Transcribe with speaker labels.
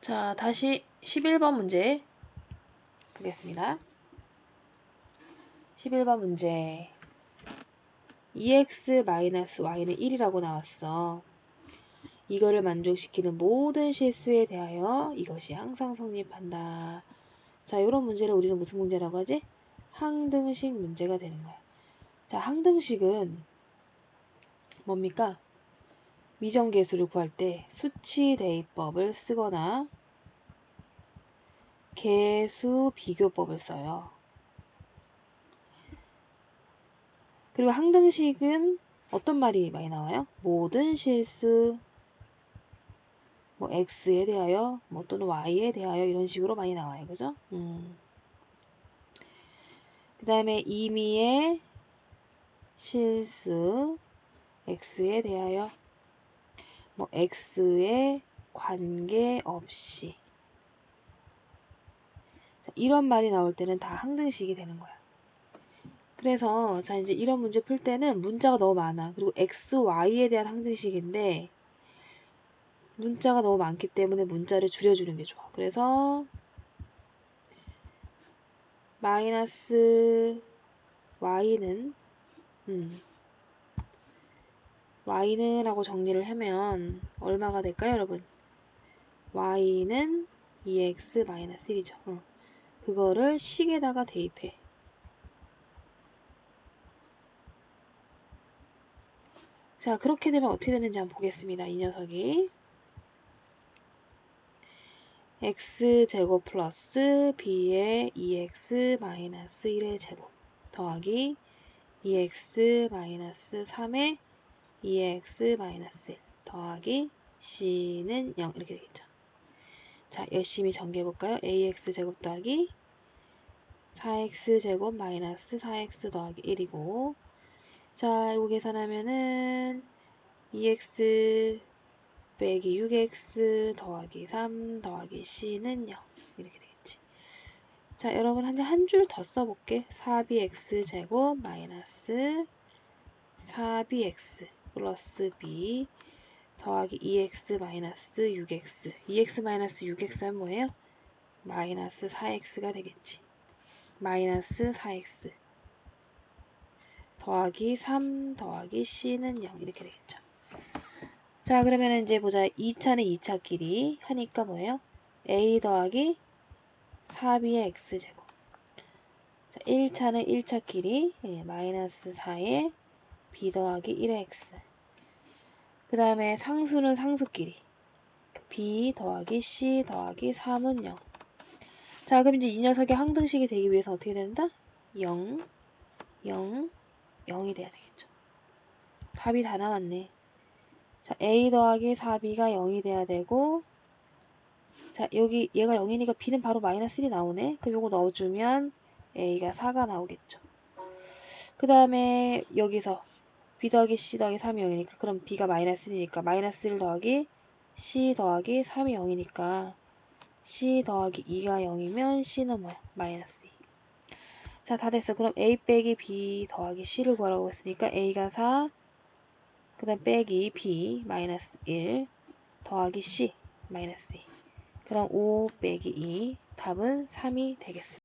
Speaker 1: 자, 다시 11번 문제 보겠습니다. 11번 문제. 2x-y는 1이라고 나왔어. 이거를 만족시키는 모든 실수에 대하여 이것이 항상 성립한다. 자, 이런 문제를 우리는 무슨 문제라고 하지? 항등식 문제가 되는 거야. 자, 항등식은 뭡니까? 미정계수를 구할 때 수치 대입법을 쓰거나 계수 비교법을 써요. 그리고 항등식은 어떤 말이 많이 나와요? 모든 실수, 뭐 x에 대하여, 뭐 또는 y에 대하여 이런 식으로 많이 나와요. 그죠? 음. 그 다음에 임의의 실수, x에 대하여, 뭐 x에 관계없이 자, 이런 말이 나올 때는 다 항등식이 되는 거야. 그래서 자 이제 이런 문제 풀 때는 문자가 너무 많아. 그리고 x, y에 대한 항등식인데 문자가 너무 많기 때문에 문자를 줄여주는 게 좋아. 그래서 마이너스 y는 음, y는 하고 정리를 하면 얼마가 될까요, 여러분? y는 2x 1이죠. 어. 그거를 식에다가 대입해. 자, 그렇게 되면 어떻게 되는지 한번 보겠습니다. 이 녀석이. x제곱 플러스 b의 2x 마이너스 1의 제곱 더하기 2x 마이너스 3의 2x 마이너스 1 더하기 c는 0 이렇게 되겠죠. 자, 열심히 전개해 볼까요? ax 제곱 더하기 4x 제곱 마이너스 4x 더하기 1이고 자, 이거 계산하면은 2x 빼기 6x 더하기 3 더하기 c는 0 이렇게 되겠지. 자, 여러분 한한줄 더 써볼게. 4bx 제곱 마이너스 4bx 플러스 b 더하기 2x 마이너스 6x 2x 마이너스 6x는 뭐예요? 마이너스 4x가 되겠지. 마이너스 4x 더하기 3 더하기 c는 0 이렇게 되겠죠. 자 그러면 이제 보자. 2차는 2차끼리 하니까 뭐예요? a 더하기 4b의 x제곱 자 1차는 1차끼리 예, 마이너스 4의 b 더하기 1의 x 그 다음에 상수는 상수끼리 b 더하기 c 더하기 3은 0. 자 그럼 이제 이 녀석의 항등식이 되기 위해서 어떻게 된다? 0, 0, 0이 돼야 되겠죠. 답이 다 나왔네. 자 a 더하기 4b가 0이 돼야 되고 자 여기 얘가 0이니까 b는 바로 마이너스 1이 나오네. 그럼 요거 넣어주면 a가 4가 나오겠죠. 그 다음에 여기서 b 더하기 c 더하기 3이 0이니까 그럼 b가 마이너스 1이니까 마이너스 1 더하기 c 더하기 3이 0이니까 c 더하기 2가 0이면 c는 뭐야? 마이너스 2. 자, 다 됐어. 그럼 a 빼기 b 더하기 c를 구하라고 했으니까 a가 4, 그 다음 빼기 b 마이너스 1 더하기 c 마이너스 2. 그럼 5 빼기 2 답은 3이 되겠습니다.